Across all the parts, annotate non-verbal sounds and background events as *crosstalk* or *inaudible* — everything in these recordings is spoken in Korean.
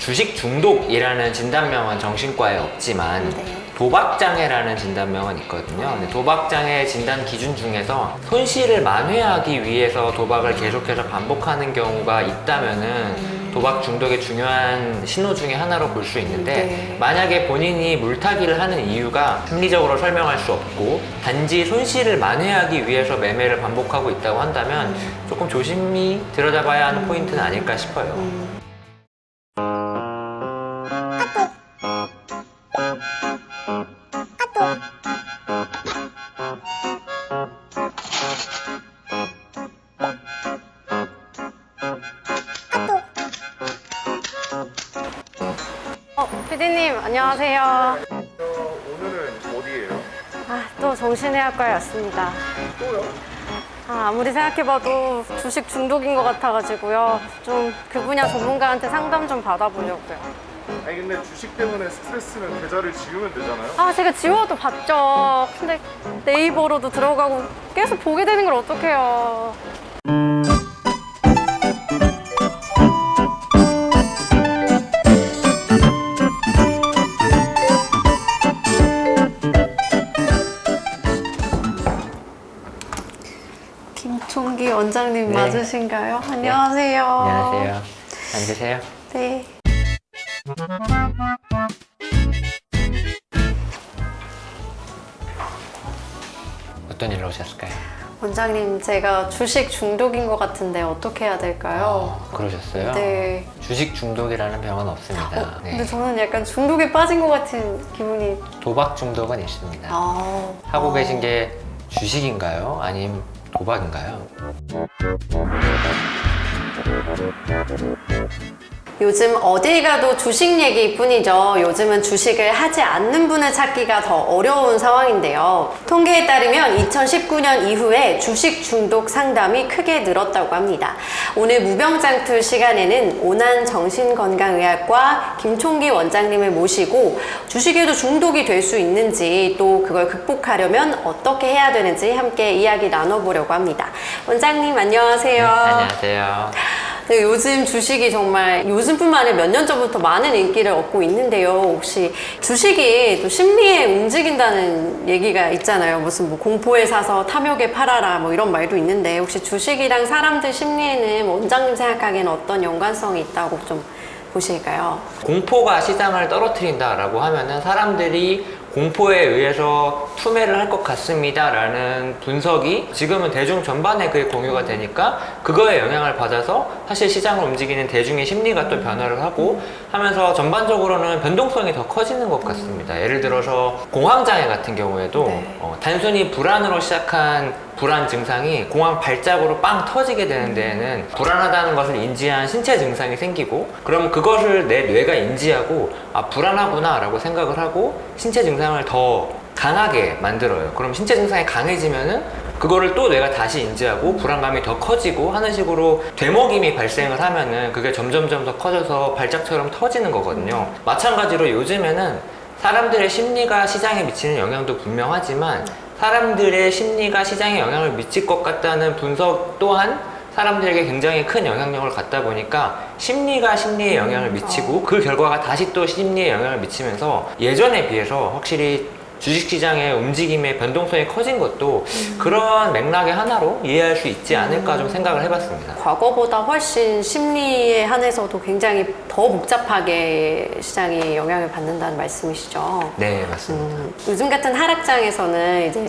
주식 중독이라는 진단명은 정신과에 없지만 네. 도박장애라는 진단명은 있거든요. 근데 도박장애 진단 기준 중에서 손실을 만회하기 위해서 도박을 계속해서 반복하는 경우가 있다면은 도박 중독의 중요한 신호 중에 하나로 볼 수 있는데 네. 만약에 본인이 물타기를 하는 이유가 합리적으로 설명할 수 없고 단지 손실을 만회하기 위해서 매매를 반복하고 있다고 한다면 조금 조심히 들여다봐야 하는 포인트는 아닐까 싶어요. 피디님 안녕하세요. 오늘은 어디예요? 아, 또 정신의학과에 왔습니다. 또요? 아, 아무리 생각해봐도 주식 중독인 것 같아가지고요. 좀 그 분야 전문가한테 상담 좀 받아보려고요. 아니 근데 주식 때문에 스트레스는 계좌를 지우면 되잖아요. 아, 제가 지워도 봤죠. 근데 네이버로도 들어가고 계속 보게 되는 걸 어떡해요. 원장님 네. 맞으신가요? 안녕하세요. 안녕하세요. 앉으세요. 네. 어떤 일로 오셨을까요? 원장님, 제가 주식 중독인 것 같은데 어떻게 해야 될까요? 그러셨어요? 네. 주식 중독이라는 병은 없습니다. 어, 네. 근데 저는 약간 중독에 빠진 것 같은 기분이. 도박 중독은 있습니다. 아. 하고 아. 계신 게 주식인가요? 아니면 도박인가요? 요즘 어딜 가도 주식 얘기뿐이죠. 요즘은 주식을 하지 않는 분을 찾기가 더 어려운 상황인데요. 통계에 따르면 2019년 이후에 주식 중독 상담이 크게 늘었다고 합니다. 오늘 무병장투 시간에는 오난 정신건강의학과 김총기 원장님을 모시고 주식에도 중독이 될 수 있는지 또 그걸 극복하려면 어떻게 해야 되는지 함께 이야기 나눠보려고 합니다. 원장님 안녕하세요. 안녕하세요. 네, 요즘 주식이 정말 요즘뿐만 아니라 몇 년 전부터 많은 인기를 얻고 있는데요. 혹시 주식이 또 심리에 움직인다는 얘기가 있잖아요. 무슨 뭐 공포에 사서 탐욕에 팔아라 뭐 이런 말도 있는데 혹시 주식이랑 사람들 심리에는 원장님 생각하기에는 어떤 연관성이 있다고 좀 보실까요? 공포가 시장을 떨어뜨린다라고 하면은 사람들이 공포에 의해서 투매를 할 것 같습니다라는 분석이 지금은 대중 전반에 그게 공유가 되니까 그거에 영향을 받아서 사실 시장을 움직이는 대중의 심리가 또 변화를 하고 하면서 전반적으로는 변동성이 더 커지는 것 같습니다. 예를 들어서 공황장애 같은 경우에도 네. 어, 단순히 불안으로 시작한 불안 증상이 공황 발작으로 빵 터지게 되는 데에는 불안하다는 것을 인지한 신체 증상이 생기고 그럼 그것을 내 뇌가 인지하고 아 불안하구나 라고 생각을 하고 신체 증상을 더 강하게 만들어요. 그럼 신체 증상이 강해지면은 그거를 또 뇌가 다시 인지하고 불안감이 더 커지고 하는 식으로 되먹임이 발생을 하면은 그게 점점점 더 커져서 발작처럼 터지는 거거든요. 마찬가지로 요즘에는 사람들의 심리가 시장에 미치는 영향도 분명하지만 사람들의 심리가 시장에 영향을 미칠 것 같다는 분석 또한 사람들에게 굉장히 큰 영향력을 갖다 보니까 심리가 심리에 영향을 미치고 그 결과가 다시 또 심리에 영향을 미치면서 예전에 비해서 확실히 주식시장의 움직임의 변동성이 커진 것도 그런 맥락의 하나로 이해할 수 있지 않을까 좀 생각을 해봤습니다. 과거보다 훨씬 심리에 한해서도 굉장히 더 복잡하게 시장이 영향을 받는다는 말씀이시죠? 네, 맞습니다. 음, 요즘 같은 하락장에서는 이제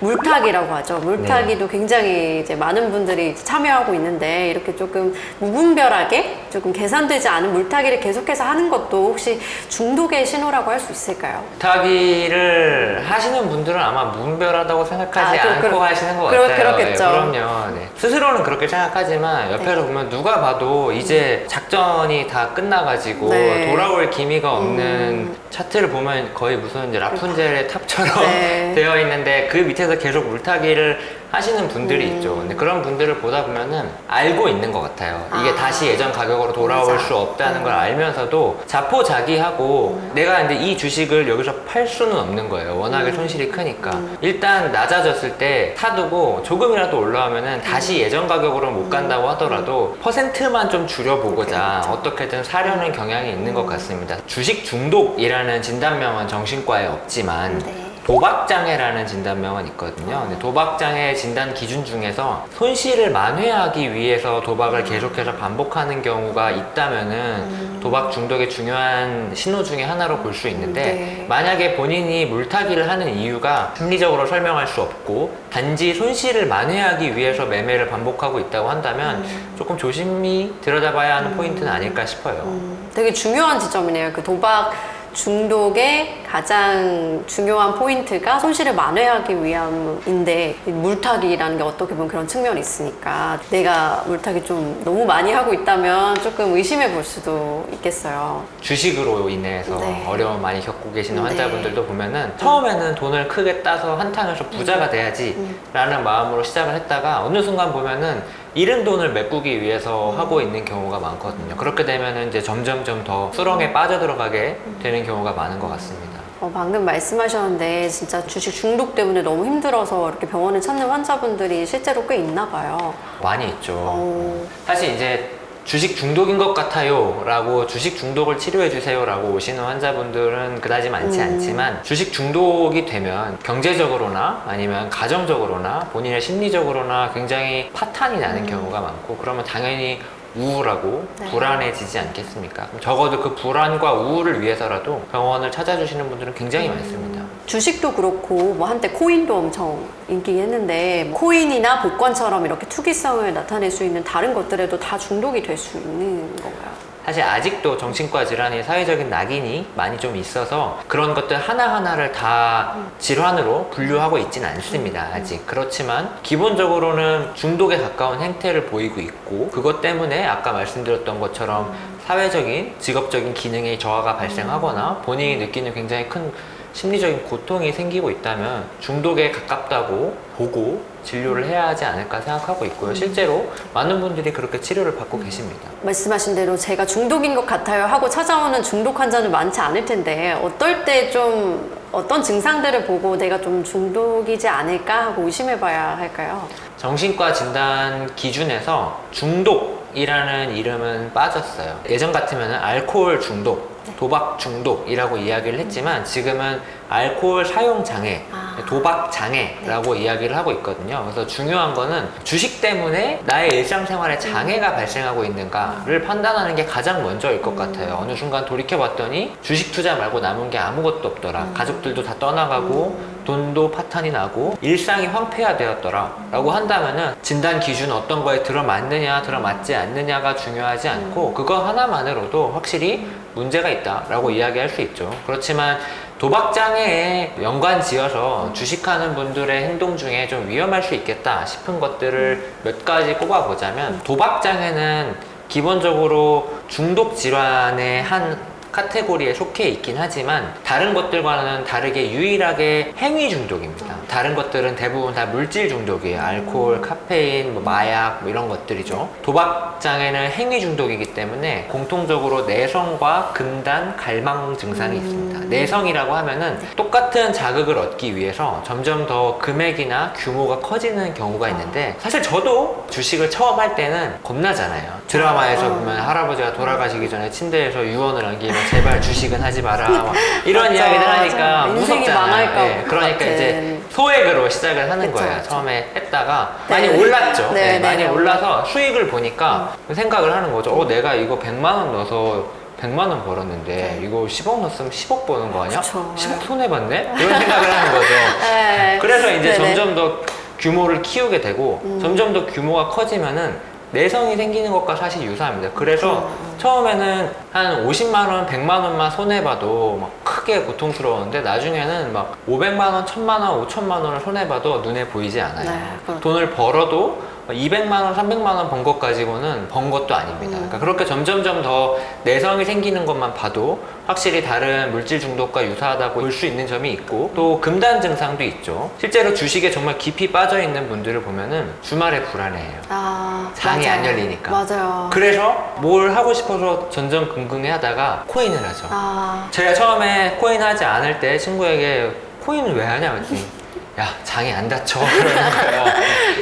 물타기라고 하죠. 물타기도 굉장히 이제 많은 분들이 참여하고 있는데 이렇게 조금 무분별하게 조금 계산되지 않은 물타기를 계속해서 하는 것도 혹시 중독의 신호라고 할 수 있을까요? 타기를 하시는 분들은 아마 무분별하다고 생각하지 아, 그- 않고 그렇- 하시는 것 그렇- 같아요. 그렇겠죠. 네, 그럼요. 네. 스스로는 그렇게 생각하지만 옆에서 보면 누가 봐도 이제 작전이 다 끝나가지고 네. 돌아올 기미가 없는 차트를 보면 거의 무슨 이제 라푼젤의 탑처럼 네. *laughs* 되어 있는데 그 밑에서 계속 물타기를 하시는 분들이 음. 있죠. 근데 그런 분들을 보다 보면은 알고 있는 것 같아요. 이게 아. 다시 예전 가격으로 돌아올 맞아. 수 없다는 걸 알면서도 자포자기하고 음. 내가 근데 이 주식을 여기서 팔 수는 없는 거예요. 워낙에 음. 손실이 크니까. 일단 낮아졌을 때 사두고 조금이라도 올라오면은 다시 음. 예전 가격으로 못 간다고 하더라도 퍼센트만 좀 줄여보고자. 어떻게든 사려는 경향이 있는 것 같습니다. 주식 중독이라는 진단명은 정신과에 없지만 네. 도박장애라는 진단명은 있거든요. 근데 도박장애 진단 기준 중에서 손실을 만회하기 위해서 도박을 계속해서 반복하는 경우가 있다면은 도박 중독의 중요한 신호 중에 하나로 볼 수 있는데 네. 만약에 본인이 물타기를 하는 이유가 심리적으로 설명할 수 없고 단지 손실을 만회하기 위해서 매매를 반복하고 있다고 한다면 조금 조심히 들여다봐야 하는 포인트는 아닐까 싶어요. 음, 되게 중요한 지점이네요. 그 도박 중독의 가장 중요한 포인트가 손실을 만회하기 위함인데 이 물타기라는 게 어떻게 보면 그런 측면이 있으니까 내가 물타기 좀 너무 많이 하고 있다면 조금 의심해 볼 수도 있겠어요. 주식으로 인해서 네. 어려움 많이 겪고 계시는 네. 환자분들도 보면은 처음에는 돈을 크게 따서 한탕해서 부자가 돼야지 라는 마음으로 시작을 했다가 어느 순간 보면은 잃은 돈을 메꾸기 위해서 하고 있는 경우가 많거든요. 그렇게 되면은 이제 점점점 더 수렁에 빠져들어가게 되는 경우가 많은 것 같습니다. 어, 방금 말씀하셨는데 진짜 주식 중독 때문에 너무 힘들어서 이렇게 병원을 찾는 환자분들이 실제로 꽤 있나 봐요. 많이 있죠. 어, 사실 이제 주식 중독인 것 같아요 라고 주식 중독을 치료해 주세요 라고 오시는 환자분들은 그다지 많지 음. 않지만 주식 중독이 되면 경제적으로나 아니면 가정적으로나 본인의 심리적으로나 굉장히 파탄이 나는 경우가 많고 그러면 당연히 우울하고 네. 불안해지지 않겠습니까? 적어도 그 불안과 우울을 위해서라도 병원을 찾아주시는 분들은 굉장히 많습니다. 주식도 그렇고 뭐 한때 코인도 엄청 인기했는데 코인이나 복권처럼 이렇게 투기성을 나타낼 수 있는 다른 것들에도 다 중독이 될 수 있는 건가요? 사실 아직도 정신과 질환이 사회적인 낙인이 많이 좀 있어서 그런 것들 하나하나를 다 질환으로 분류하고 있지는 않습니다. 아직. 그렇지만 기본적으로는 중독에 가까운 행태를 보이고 있고 그것 때문에 아까 말씀드렸던 것처럼 사회적인, 직업적인 기능의 저하가 발생하거나 본인이 느끼는 굉장히 큰 심리적인 고통이 생기고 있다면 중독에 가깝다고 보고 진료를 해야 하지 않을까 생각하고 있고요. 실제로 많은 분들이 그렇게 치료를 받고 계십니다. 말씀하신 대로 제가 중독인 것 같아요 하고 찾아오는 중독 환자는 많지 않을 텐데 어떨 때 좀 어떤 증상들을 보고 내가 좀 중독이지 않을까 하고 의심해 봐야 할까요? 정신과 진단 기준에서 중독이라는 이름은 빠졌어요. 예전 같으면 알코올 중독, 도박 중독이라고 이야기를 했지만 지금은 알코올 사용 장애, 아. 도박 장애라고 이야기를 하고 있거든요. 그래서 중요한 거는 주식 때문에 나의 일상생활에 장애가 발생하고 있는가를 판단하는 게 가장 먼저일 것 같아요. 어느 순간 돌이켜봤더니 주식 투자 말고 남은 게 아무것도 없더라. 가족들도 다 떠나가고 돈도 파탄이 나고 일상이 황폐화되었더라. 라고 한다면은 진단 기준 어떤 거에 들어맞느냐, 들어맞지 않느냐가 중요하지 않고 그거 하나만으로도 확실히 문제가 있다 라고 이야기할 수 있죠. 그렇지만 도박장애에 연관 지어서 주식하는 분들의 행동 중에 좀 위험할 수 있겠다 싶은 것들을 몇 가지 꼽아보자면 도박장애는 기본적으로 중독 질환의 한 카테고리에 속해 있긴 하지만 다른 것들과는 다르게 유일하게 행위 중독입니다. 다른 것들은 대부분 다 물질 중독이에요. 알코올, 카페인, 뭐 마약 뭐 이런 것들이죠. 도박 장애는 행위 중독이기 때문에 공통적으로 내성과 금단, 갈망 증상이 있습니다. 내성이라고 하면은 똑같은 자극을 얻기 위해서 점점 더 금액이나 규모가 커지는 경우가 있는데 사실 저도 주식을 처음 할 때는 겁나잖아요. 드라마에서 어. 보면 할아버지가 돌아가시기 전에 침대에서 유언을 남기면 제발 주식은 하지 마라 막 이런 맞아. 하니까 인생이 무섭잖아요. 망할 것 예, 그러니까 같은. 이제 소액으로 시작을 하는 그쵸, 거예요. 그쵸. 처음에 했다가 네. 많이 올랐죠. 네, 네, 네, 많이 네. 올라서 수익을 보니까 생각을 하는 거죠. 어, 내가 이거 100만 원 넣어서 100만 원 벌었는데 네. 이거 10억 넣었으면 10억 버는 거 아니야? 그쵸. 10억 손해 봤네? 이런 생각을 하는 거죠. *laughs* 네. 그래서 이제 네네. 음. 점점 더 규모를 키우게 되고 점점 더 규모가 커지면은 내성이 생기는 것과 사실 유사합니다. 그래서 음. 처음에는 한 50만 원, 100만 원만 손해 봐도 막 크게 고통스러웠는데 나중에는 막 500만 원, 1000만 원, 5천만 원을 손해 봐도 눈에 보이지 않아요. 네, 그렇죠. 돈을 벌어도 200만 원, 300만 원 번 것 가지고는 번 것도 아닙니다. 그러니까 그렇게 점점점 더 내성이 생기는 것만 봐도 확실히 다른 물질 중독과 유사하다고 볼 수 있는 점이 있고 또 금단 증상도 있죠. 실제로 주식에 정말 깊이 빠져 있는 분들을 보면은 주말에 불안해해요. 아, 장이 맞아요. 안 열리니까. 맞아요. 그래서 뭘 하고 싶어서 전전긍긍해 하다가 코인을 하죠. 아, 제가 처음에 코인 하지 않을 때 친구에게 코인을 왜 하냐 그랬더니 *laughs* 야 장이 안 다쳐 *laughs* 그러는 거예요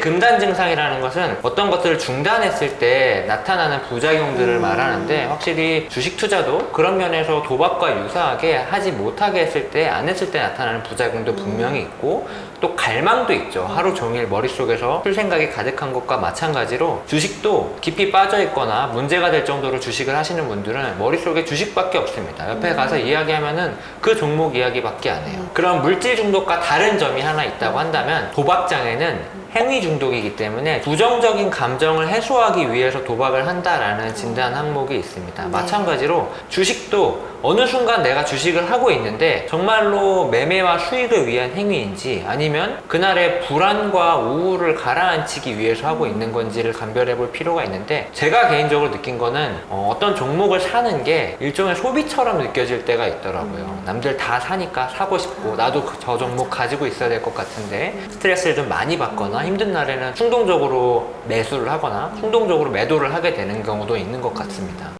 금단 증상이라는 것은 어떤 것들을 중단했을 때 나타나는 부작용들을 말하는데 확실히 주식 투자도 그런 면에서 도박과 유사하게 하지 못하게 했을 때 안 했을 때 나타나는 부작용도 분명히 있고 또 갈망도 있죠. 하루 종일 머릿속에서 풀 생각이 가득한 것과 마찬가지로 주식도 깊이 빠져 있거나 문제가 될 정도로 주식을 하시는 분들은 머릿속에 주식밖에 없습니다. 옆에 가서 이야기하면은 그 종목 이야기밖에 안 해요. 그런 물질 중독과 다른 점이 하나 있다고 한다면 도박장애는 행위 중독이기 때문에 부정적인 감정을 해소하기 위해서 도박을 한다라는 진단 항목이 있습니다. 네. 마찬가지로 주식도 어느 순간 내가 주식을 하고 있는데 정말로 매매와 수익을 위한 행위인지 아니면 그날의 불안과 우울을 가라앉히기 위해서 하고 있는 건지를 감별해 볼 필요가 있는데 제가 개인적으로 느낀 거는 어, 떤 종목을 사는 게 일종의 소비처럼 느껴질 때가 있더라고요. 남들 다 사니까 사고 싶고 나도 그- 저 종목 가지고 있어야 될 것 같은데 스트레스를 좀 많이 받거나 힘든 날에는 충동적으로 매수를 하거나 충동적으로 매도를 하게 되는 경우도 있는 것 같습니다.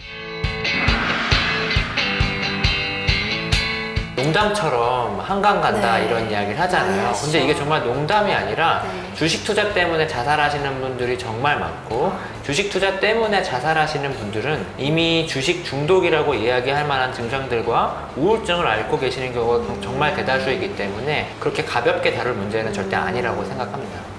농담처럼 한강 간다 네. 이런 이야기를 하잖아요. 많이 근데 이게 정말 농담이 아니라 네. 주식 투자 때문에 자살하시는 분들이 정말 많고 주식 투자 때문에 자살하시는 분들은 이미 주식 중독이라고 이야기할 만한 증상들과 우울증을 앓고 계시는 경우가 정말 대다수이기 때문에 그렇게 가볍게 다룰 문제는 절대 아니라고 생각합니다.